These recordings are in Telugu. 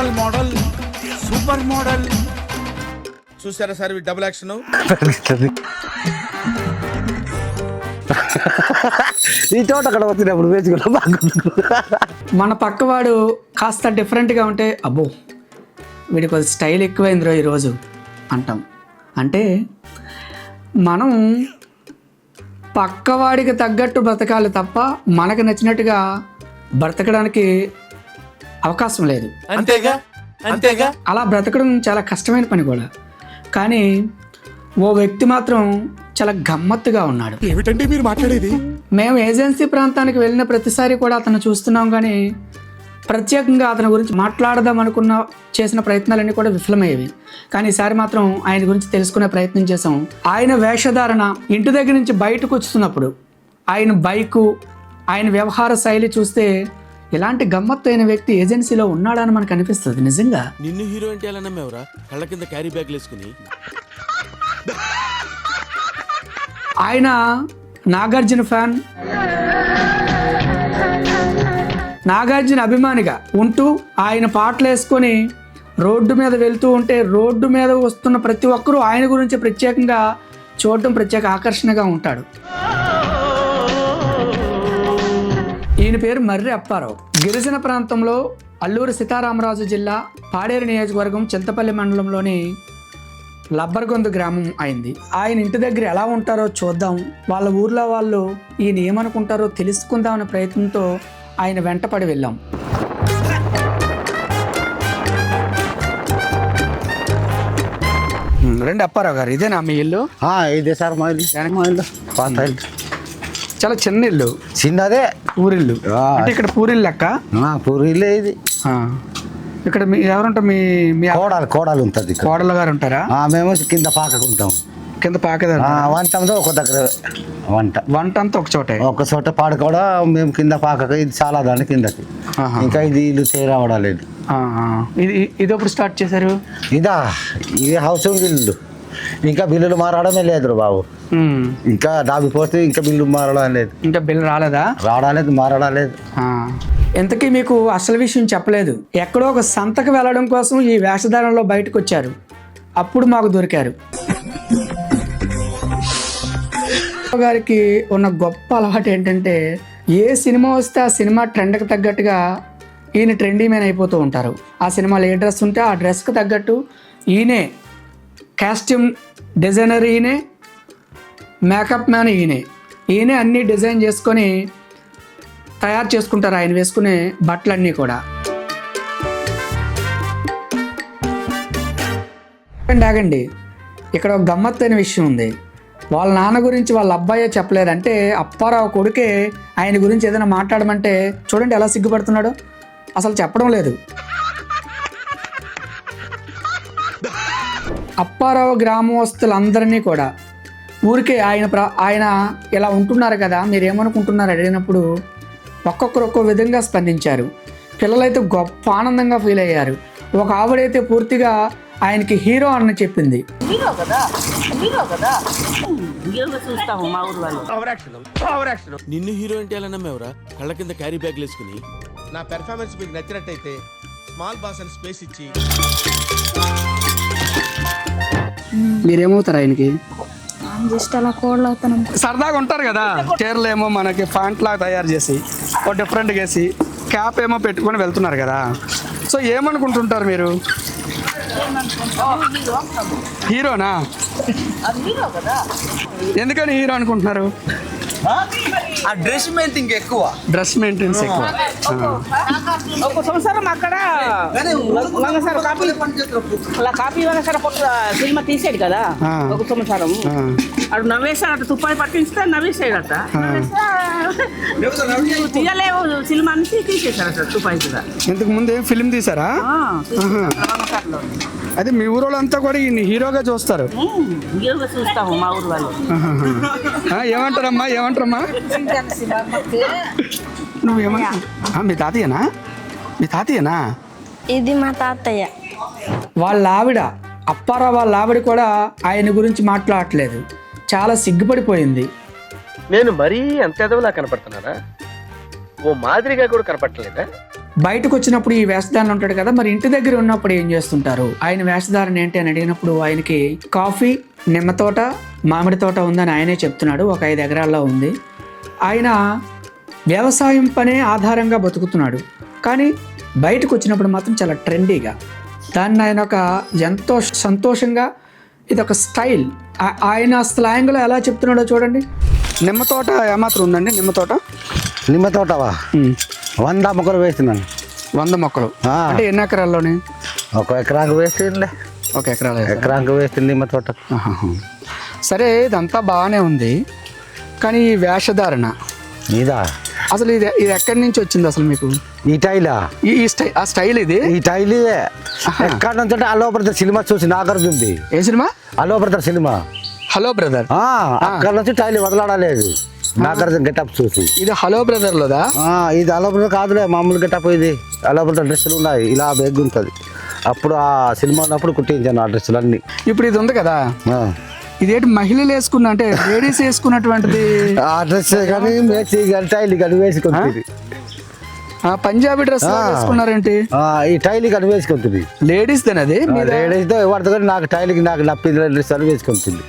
మోడల్ మోడల్ సూపర్ మోడల్ చూసారా సార్ డబుల్ యాక్షన్ ఈ చోట అక్కడ వచ్చినప్పుడు వేసుకున్నా మన పక్కవాడు కాస్త డిఫరెంట్గా ఉంటే అబ్బో వీడికి కొంచెం స్టైల్ ఎక్కువైందిరో ఈరోజు అంటాం. అంటే మనం పక్కవాడికి తగ్గట్టు బ్రతకాలి తప్ప మనకు నచ్చినట్టుగా బ్రతకడానికి అవకాశం లేదు. అంతేగా? అంతేగా? అలా బ్రతకడం చాలా కష్టమైన పని కూడా. కానీ ఓ వ్యక్తి మాత్రం చాలా గమ్మత్తుగా ఉన్నాడు. ఏమిటండి మీరు మాట్లాడేది? మేము ఏజెన్సీ ప్రాంతానికి వెళ్ళిన ప్రతిసారి కూడా అతను చూస్తున్నాం కానీ ప్రత్యేకంగా అతని గురించి మాట్లాడదాం అనుకున్న చేసిన ప్రయత్నాలన్నీ కూడా విఫలమయ్యేవి. కానీ ఈసారి మాత్రం ఆయన గురించి తెలుసుకునే ప్రయత్నం చేసాం ఆయన వేషధారణ ఇంటి దగ్గర నుంచి బయటకు వస్తున్నప్పుడు ఆయన బైకు ఆయన వ్యవహార శైలి చూస్తే ఇలాంటి గమ్మత్తైన వ్యక్తి ఏజెన్సీలో ఉన్నాడని మనకు అనిపిస్తుంది నిజంగా? నిన్ను హీరో అంటే ఎలా నమ్మేవరా? కళ్ళ కింద క్యారీ బ్యాగ్ వేసుకుని. ఆయన నాగార్జున ఫ్యాన్. నాగార్జున అభిమానిగా ఉంటూ ఆయన పాటలు వేసుకొని రోడ్డు మీద వెళ్తూ ఉంటే రోడ్డు మీద వస్తున్న ప్రతి ఒక్కరూ ఆయన గురించి ప్రత్యేకంగా చూడటం ప్రత్యేక ఆకర్షణగా ఉంటాడు. ఈయన పేరు మర్రి అప్పారావు. గిరిజన ప్రాంతంలో అల్లూరి సీతారామరాజు జిల్లా పాడేరు నియోజకవర్గం చింతపల్లి మండలంలోని లబ్బర్గొందు గ్రామం అయింది. ఆయన ఇంటి దగ్గర ఎలా ఉంటారో చూద్దాం. వాళ్ళ ఊర్లో వాళ్ళు ఈయన ఏమనుకుంటారో తెలుసుకుందాం అనే ప్రయత్నంతో ఆయన వెంటపడి వెళ్ళాం. రెండు అప్పారావు గారు ఇదేనా మీ ఇల్లు? ఇదే సార్ మా ఇల్లు. మా ఇల్లు. పాత ఇల్లు. చాలా చిన్న ఇల్లు. చిన్నదే? పూరిల్లు. అంటే ఇక్కడ పూరిల్లు లెక్క? ఆ, పూరి ఇల్లే ఇది. ఇక్కడ మీ ఎవరుంటారు? మీ మీ కోడాలు కోడాలు ఉంటుంది కోడలు గారు ఉంటారా? ఆ, మేము కింద పాకకు ఉంటాం. కింద పాకదారు వంట అంతా ఒక దగ్గర వంట. వంట అంతా ఒక చోటే. ఒక చోట పాడు కూడా మేము కింద పాకకు ఇది చాలా దాని కిందకి. ఇంకా ఇది ఇల్లు చేరావడం లేదు. ఇది ఇది ఎప్పుడు స్టార్ట్ చేశారు? ఇదా ఇది హౌస్ ఇల్లు. ఇంకా బిల్లులు మారడమే లేదు బాబు. ఇంకా దాబిపోతే ఇంకా బిల్లు మారడం లేదు. ఇంకా బిల్ రాలేదా? రావడం లేదు మారడం లేదు. ఇంతకీ మీకు అసలు విషయం చెప్పలేదు. ఎక్కడో ఒక సంతకు వెళ్ళడం కోసం ఈ వేషధారణలో బయటకు వచ్చారు. అప్పుడు మాకు దొరికారు. గారికి ఉన్న గొప్ప అలవాటు ఏంటంటే ఏ సినిమా వస్తే ఆ సినిమా ట్రెండ్కి తగ్గట్టుగా ఈయన ట్రెండీ మ్యాన్ అయిపోతూ ఉంటారు. ఆ సినిమాలో ఏ డ్రెస్ ఉంటే ఆ డ్రెస్కి తగ్గట్టు ఈయనే కాస్ట్యూమ్ డిజైనర్ ఈయనే మేకప్ మ్యాన్ ఈయనే. ఈయనే అన్నీ డిజైన్ చేసుకొని తయారు చేసుకుంటారు ఆయన వేసుకునే బట్టలన్నీ కూడా. ఆగండి, ఆగండి. ఇక్కడ ఒక గమ్మత్తైన విషయం ఉంది. వాళ్ళ నాన్న గురించి వాళ్ళ అబ్బాయే చెప్పలేదంటే అప్పారావు కొడుకే ఆయన గురించి ఏదైనా మాట్లాడమంటే చూడండి ఎలా సిగ్గుపడుతున్నాడు. అసలు చెప్పడం లేదు. అప్పారావు గ్రామస్తులందరినీ కూడా. ఊరికే ఆయన ప్ర ఆయన ఇలా ఉంటున్నారు కదా మీరు ఏమనుకుంటున్నారు అడిగినప్పుడు ఒక్కొక్కరు ఒక్కో విధంగా స్పందించారు. పిల్లలైతే గొప్ప ఆనందంగా ఫీల్ అయ్యారు. ఒక ఆవిడైతే పూర్తిగా ఆయనకి హీరో అని చెప్పింది. హీరో కదా? హీరో కదా? హీరోగా చూస్తాము మా ఊరు వాళ్ళు. పవర్ యాక్షన్ పవర్ యాక్షన్ నిన్ను హీరో అంటే ఎలా నమ్మేవరా? కళ్ళ కింద క్యారీ బ్యాగ్ వేసుకుని. నా పెర్ఫార్మెన్స్ మీకు నచ్చినట్టయితే స్మాల్ బాస్ అని స్పేస్ ఇచ్చి మీరేమవుతారు ఆయనకి? జస్ట్ అలా కోళ్ళు అవుతాను సరదాగా ఉంటారు కదా. చీరలు ఏమో మనకి ఫ్యాంట్ లాగా తయారు చేసి ఒక డిఫరెంట్ చేసి క్యాప్ ఏమో పెట్టుకొని వెళ్తున్నారు కదా. సో ఏమనుకుంటుంటారు మీరు? హీరోనా? ఎందుకని హీరో అనుకుంటున్నారు? ఆ డ్రెస్ మెయింటింగ్ ఎక్కువ. డ్రెస్ మెయింటెనెన్స్ ఎక్కువ. ఒక సంవత్సరం అక్కడ వంగసార కాపీ అలా కాపీ వంగసార సినిమా తీసాడు కదా. ఒక సంవత్సరం. అటు నవ్వేశాడు అటు తుప్పాయి పట్టించితే నవ్వేసాడు అట తీయలేవు సినిమా నుంచి తీసేశాడు అట తుపాయి కూడా. ఇంతకు ముందు ఏం ఫిల్మ్ తీసారా వంగసారలో. అదే మీ ఊరోళ్ళంతా కూడా ఈయన హీరోగా చూస్తారు. హీరోగా చూస్తాము మా ఊరు వాళ్ళు. ఏమంటారమ్మా ఏమంటారమ్మా? నువ్వు ఏమంటావు మీ తాతయ్యనా? మీ తాతయ్యనా? ఇది మా తాతయ్య. వాళ్ళ ఆవిడ అప్పారావు వాళ్ళ ఆవిడ కూడా ఆయన గురించి మాట్లాడట్లేదు. చాలా సిగ్గుపడిపోయింది. నేను మరీ అంత ఎదవలా కనపడుతున్నారా ఓ మాదిరిగా కూడా కనపట్టలేదా బయటకు వచ్చినప్పుడు ఈ వేషధారణ ఉంటాడు కదా మరి ఇంటి దగ్గర ఉన్నప్పుడు ఏం చేస్తుంటారు? ఆయన వేషధారణ ఏంటి అని అడిగినప్పుడు ఆయనకి కాఫీ నిమ్మ తోట మామిడి తోట ఉందని ఆయనే చెప్తున్నాడు ఒక ఐదు ఎకరాల్లో ఉంది. ఆయన వ్యవసాయం పనే ఆధారంగా బతుకుతున్నాడు. కానీ బయటకు వచ్చినప్పుడు మాత్రం చాలా ట్రెండీగా దాన్ని ఆయన ఒక ఎంతో సంతోషంగా ఇది ఒక స్టైల్ ఆయన స్లాంగ్లో ఎలా చెప్తున్నాడో చూడండి. నిమ్మ తోట ఏమాత్రం ఉందండి? నిమ్మ తోట? నిమ్మ తోటవా? వంద మొక్కలు వేస్తున్నాను వంద మొక్కలు. అంటే ఎన్ని ఎకరాల్లోని? ఒక ఎకరాకు వేస్తుందిలే ఒక ఎకరాలు. ఎకరాకు వేస్తుంది నిమ్మ తోట. సరే ఇదంతా బాగానే ఉంది. కానీ ఈ వేషధారణ ఇదా? అసలు ఇది ఇది ఎక్కడి నుంచి వచ్చింది అసలు మీకు? ఈ టైలా? ఈ ఈ స్టై ఆ స్టైల్ ఇది? ఈ టైల్. ఎక్కడ నుంచి అంటే అలో బ్రదర్ సినిమా చూసి నాగార్జుంది ఏ cinema? Hello brother cinema. Hello brother. అక్కడ నుంచి టైల్ వదలాడలేదు. నాగార్జున గెటప్ చూసి. ఇది హలో బ్రదర్ లోదా ఇది అలో బ్రదర్ కాదులే మామూలు గెటప్ ఇది. అలో బ్రదర్ డ్రెస్సులు ఉన్నాయి ఇలా బెగ్ ఉంటుంది. అప్పుడు ఆ సినిమా ఉన్నప్పుడు కుట్టించాను ఆ డ్రెస్సులు అన్ని ఇప్పుడు ఇది ఉంది కదా. ఇదేంటి మహిళలు వేసుకున్న అంటే లేడీస్ వేసుకున్నటువంటిది? ఆ డ్రెస్ కానీ కానీ టైల్ కానీ వేసుకుంటుంది. ఆ? పంజాబీ డ్రెస్ వేసుకున్నారేంటి? ఈ టైల్ కానీ వేసుకుంటుంది. లేడీస్ దేనది లేడీస్తో వాడుతుంది కానీ నాకు టైల్కి నాకు నప్పింది డ్రెస్ అని వేసుకుంటుంది.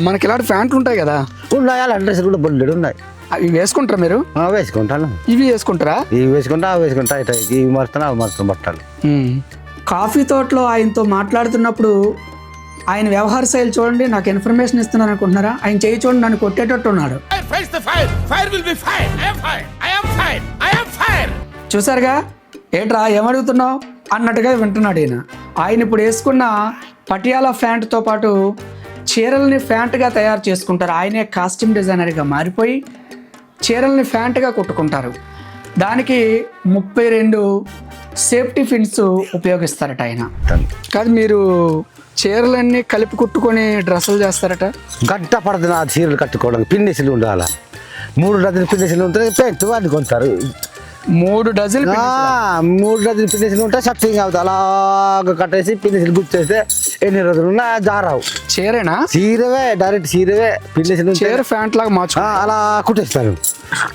మనకి ఇలాంటి ప్యాంట్లు ఉంటాయి కదా ఉన్నాయి అలా డ్రెస్ కూడా బొల్లెడు ఉన్నాయి అవి వేసుకుంటారా మీరు ఆ, వేసుకుంటాను ఇవి వేసుకుంటారా ఇవి వేసుకుంటా అవి వేసుకుంటా ఇటు ఇవి మారుతున్నా అవి మారుతున్నా బట్టలు. కాఫీ తోటలో ఆయనతో మాట్లాడుతున్నప్పుడు ఆయన వ్యవహార శైలి చూడండి నాకు ఇన్ఫర్మేషన్ ఇస్తున్నాను అనుకుంటున్నారా ఆయన చేయి చూడండి నన్ను కొట్టేటట్టు ఉన్నాడు Fire, face the fire. Fire will be fire. I am fire. I am fire. I am fire. చూసారుగా ఏంట్రా ఏమడుగుతున్నావు అన్నట్టుగా వింటున్నాడు ఈయన ఆయన ఇప్పుడు వేసుకున్న పటియాలా ప్యాంట్తో పాటు చీరల్ని ఫ్యాంట్గా తయారు చేసుకుంటారు. ఆయనే కాస్ట్యూమ్ డిజైనర్గా మారిపోయి చీరల్ని ఫ్యాంట్గా కుట్టుకుంటారు. దానికి ముప్పై రెండు సేఫ్టీ ఫిన్స్ ఉపయోగిస్తారట ఆయన. కాదు మీరు చీరలన్నీ కలిపి కుట్టుకొని డ్రెస్సులు చేస్తారట? గంట పడుతుంది ఆ చీరలు కట్టుకోవడానికి. పిండిసులు ఉండాలి? మూడు డజన్ పిండిసులు ఉంటే పెంచు వాడిని కొంటారు. మూడు డజన్లు ఆ, మూడు డజన్ పిన్నిసులు ఉంటే షట్టింగ్ అవుతుంది అలాగ కట్టేసి పిన్నిసులు గుర్తేస్తే ఎన్ని రోజులు ఉన్నా జారావు. చీరేనా? చీరవే డైరెక్ట్ చీరవే పిన్నిసులు చీర ప్యాంట్ లాగా మార్చు అలా కుట్టేస్తారు.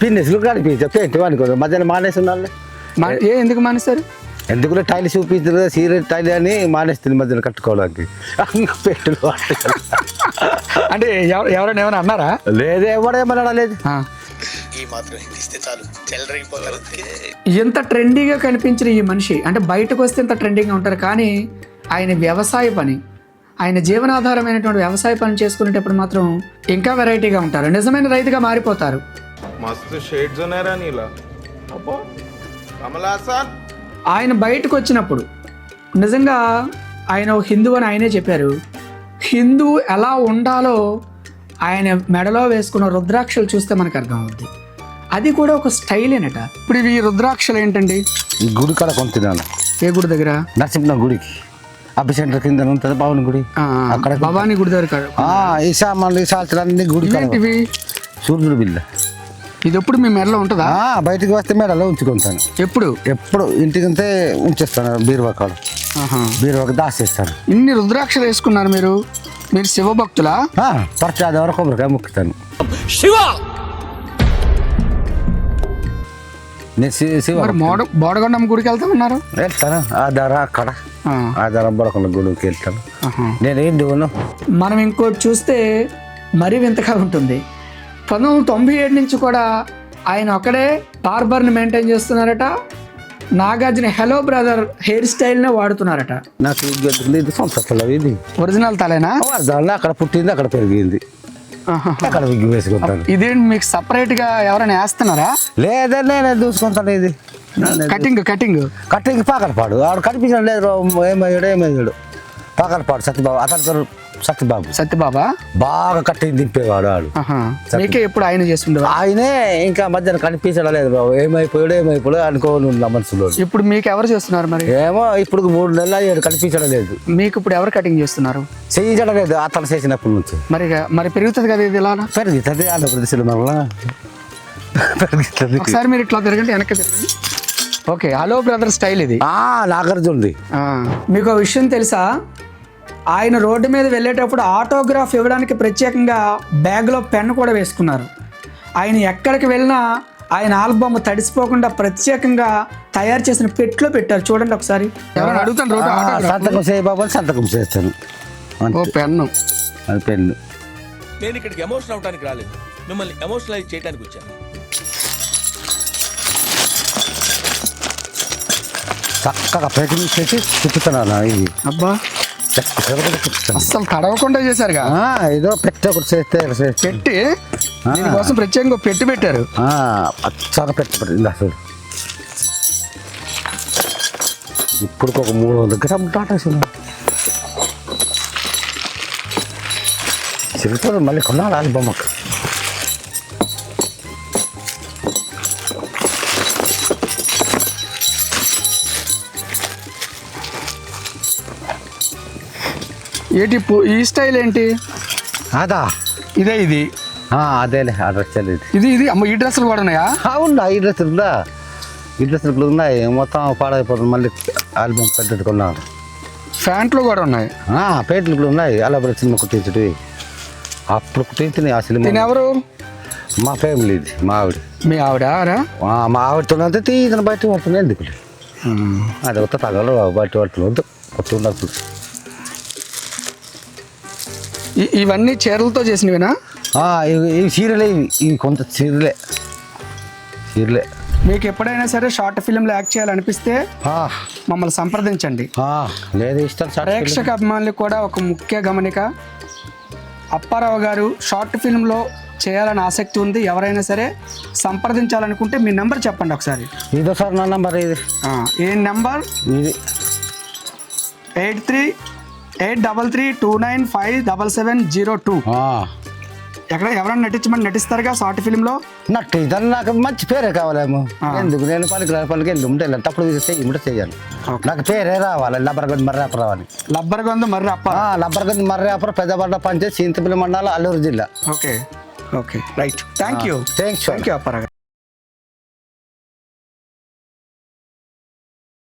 పిన్నిసులు కనిపించారు పెయింట్ కొంటారు మధ్యాహ్నం మానేసి ఉండాలి. మా- ఏ ఎందుకు మానేశారు ఎందుకు టైల్ చూపించారు కదా చీర టైల్ అని మానేస్తుంది మధ్యన కట్టుకోవడానికి. పెట్టులు వాడుతున్నారు. అంటే ఎవ- ఎవరైనా ఏమైనా అన్నారా? లేదే ఎవడేమన్నా లేదు. ఈ మాత్రం ఇస్తే చాలు. ఎంత ట్రెండింగ్గా కనిపించిన ఈ మనిషి అంటే బయటకు వస్తే ఎంత ట్రెండింగ్గా ఉంటారు కానీ ఆయన వ్యవసాయ పని ఆయన జీవనాధారమైనటువంటి వ్యవసాయ పని చేసుకునేటప్పుడు మాత్రం ఇంకా వెరైటీగా ఉంటారు. నిజమైన రైతుగా మారిపోతారు. మస్తు షేడ్స్ ఉన్నారా ఆయన బయటకు వచ్చినప్పుడు నిజంగా ఆయన హిందూ అని ఆయనే చెప్పారు. హిందూ ఎలా ఉండాలో ఆయన మెడలో వేసుకున్న రుద్రాక్షలు చూస్తే మనకు అర్థమవుతుంది అది కూడా ఒక స్టైలేనట. ఇప్పుడు ఇవి రుద్రాక్షలు ఏంటండి? ఈ గుడి కాడ కొంటున్నాను ఏ గుడి దగ్గర? నరసింహ గుడికి. అబ్బి సెంటర్ కింద ఉంటుంది పవన్ గుడి. ఆ, అక్కడ భవానీ గుడి దగ్గర కాదు. ఆ, ఈ సామాన్లు ఈ సాల్తులు అన్ని గుడి ఇవేంటివి సూర్యుడు బిల్ల ఇది ఎప్పుడు మీ మెడలో ఉంటుందా? ఆ, బయటికి వస్తే మేడలో ఉంచుకుంటాను. ఎప్పుడు? ఎప్పుడు ఇంటికంతే ఉంచేస్తాను బీరువా కాడ. బీరువాకి దాచేస్తాను ఇన్ని రుద్రాక్షలు వేసుకున్నారు మీరు? మీరు శివభక్తులా? ఆ, పరచాది వరకు కొబ్బరికాయ ముక్కుతాను. శివ! బోడగొండమ్మ గుడికి వెళ్తా ఉన్నారు వెళ్తాను ఆ ధర అక్కడ ఆ, ధర బొడకొండ గుడికి వెళ్తాను. నేను దిగును? మనం ఇంకోటి చూస్తే మరీ వింతగా ఉంటుంది. పంతొమ్మిది వందల తొంభై ఏడు నుంచి కూడా ఆయన ఒక్కడే బార్బర్ని మెయింటైన్ చేస్తున్నారట. నాగార్జున హెలో బ్రదర్ హెయిర్ స్టైల్నే వాడుతున్నారట. నాకు ఇది ఒరిజినల్ తలేనా? అక్కడ పుట్టింది అక్కడ పెరిగింది. అక్కడ విగ్గు వేసుకుంటాను. ఇదేంటి మీకు సపరేట్గా ఎవరైనా వేస్తున్నారా? లేదా నేనే చూసుకుంటాను ఇది. Cutting cutting. కట్టింగ్ పాకలపాడు ఆడు కనిపించడం లేదు ఏమయ్యాడు ఏమయ్యాడు. పాకలపాడు సత్యబాబు. అతని పేరు సత్యబాబు. సత్యబాబా? బాగా కట్టింగ్ దింపేవాడు ఆహా. మీకే ఎప్పుడు ఆయన చేస్తుండేవా ఆయనే ఇంకా మధ్యాహ్నం కనిపించడం లేదు బాబు. ఏమైపోయాడు ఏమైపోయాడు అనుకోని ఉన్న మనసులో. ఇప్పుడు మీకు ఎవరు చేస్తున్నారు మరి? ఏమో ఇప్పుడు మూడు నెలలు అయ్యాడు కనిపించడం లేదు. మీకు ఇప్పుడు ఎవరు కటింగ్ చేస్తున్నారు? చేయించడం లేదు అతను చేసినప్పటి నుంచి. మరి మరి పెరుగుతుంది కదా ఇది ఇలా పెరుగుతుంది ఆంధ్రప్రదేశ్లో మరలా పెరుగుతుంది. ఒకసారి మీరు ఇట్లా తిరగండి వెనక్కి తిరగండి. ఓకే హలో బ్రదర్ స్టైల్ ఇది. ఆ, నాగార్జునది. మీకు ఒక విషయం తెలుసా? ఆయన రోడ్డు మీద వెళ్ళేటప్పుడు ఆటోగ్రాఫ్ ఇవ్వడానికి ప్రత్యేకంగా బ్యాగ్లో పెన్ కూడా వేసుకున్నారు. ఆయన ఎక్కడికి వెళ్ళినా ఆయన ఆల్బమ్ తడిసిపోకుండా ప్రత్యేకంగా తయారు చేసిన పెట్లో పెట్టారు. చూడండి ఒకసారి. అడుగుతాను. సంతకం చేయ బాబు అని సంతకం చేస్తాను. పెన్ను. అది పెన్ను. నేను ఇక్కడికి ఎమోషన్ అవడానికి రాలేదు. మిమ్మల్ని ఎమోషనలైజ్ చేయడానికి వచ్చాను. చక్కగా పెట్టి చేసి తిప్పుతున్నాను. ఇది అబ్బా. అస్సలు తడవకుండా చేశారుగా? ఏదో పెట్టి ఒకటి చేస్తే పెట్టి దీనికోసం ప్రత్యేకంగా పెట్టి పెట్టారు. పచ్చగా పెట్టి పెట్టి ఇలా చూడు. ఇప్పుడు ఒక మూడు వందల గ్రాములు టాటా చిరుగుతుంది మళ్ళీ కొనాలి ఆల్బమ్మకు ఏంటి ఈ స్టైల్ ఏంటి? అదా. ఇదే ఇది. అదేలే ఆ డ్రెస్ ఇది ఇది ఇది అమ్మ ఈ డ్రెస్సులు కూడా ఉన్నాయా? అవునా ఈ డ్రెస్ ఉందా? ఈ డ్రెస్ ఇప్పుడు ఉన్నాయి మొత్తం పాడైపోతుంది మళ్ళీ ఆల్బమ్ పెట్టుకున్నాను ప్యాంట్లు కూడా ఉన్నాయి. పేట్లు ఇప్పుడు ఉన్నాయి అలా సినిమా కుట్టించుడు. అప్పుడు కుట్టించినాయి ఆ సినిమా. ఎవరు? మా ఫ్యామిలీ ఇది మా ఆవిడ. మీ ఆవిడ మా ఆవిడతో అంతే తీసిన బయట పడుతుంది ఎందుకు అది ఒక తగలు బయట పడుతుంది వద్దు కొత్త ఉండదు ఇవన్నీ చీరలతో చేసినవినా? ఇవి చీరలే ఇవి. ఇవి కొంత చీరలే. చీరలే. మీకు ఎప్పుడైనా సరే షార్ట్ ఫిల్మ్లో యాక్ట్ చేయాలనిపిస్తే మమ్మల్ని సంప్రదించండి. లేదు ప్రేక్షక అభిమానులకు కూడా ఒక ముఖ్య గమనిక అప్పారావు గారు షార్ట్ ఫిల్మ్లో చేయాలని ఆసక్తి ఉంది. ఎవరైనా సరే సంప్రదించాలనుకుంటే మీ నెంబర్ చెప్పండి ఒకసారి. ఇదో సార్ నా నంబర్ ఇది. ఏ నెంబర్? ఇది. Eight three eight double three two nine five double seven zero two. ఎక్కడ ఎవరైనా నటించమని నటిస్తారుగా షార్ట్ ఫిల్మ్లో నట్టు ఇదని నాకు మంచి పేరే కావాలేమో. ఎందుకు? నేను పనికి పనికి వెళ్ళి ఉంటే తప్పుడు చెయ్యి ఉంటే చెయ్యాలి. నాకు పేరే రావాలి లబ్బరగంది మర్రాపురం అని లబ్బర్ గొంతు మర్రి అప్ప లబ్బరగంది మర్రాపురం పెద్దపడ్డ పంచాయతీ చింతపల్లి మండలం అల్లూరు జిల్లా. Okay okay right. Thank you thank you Apparao garu.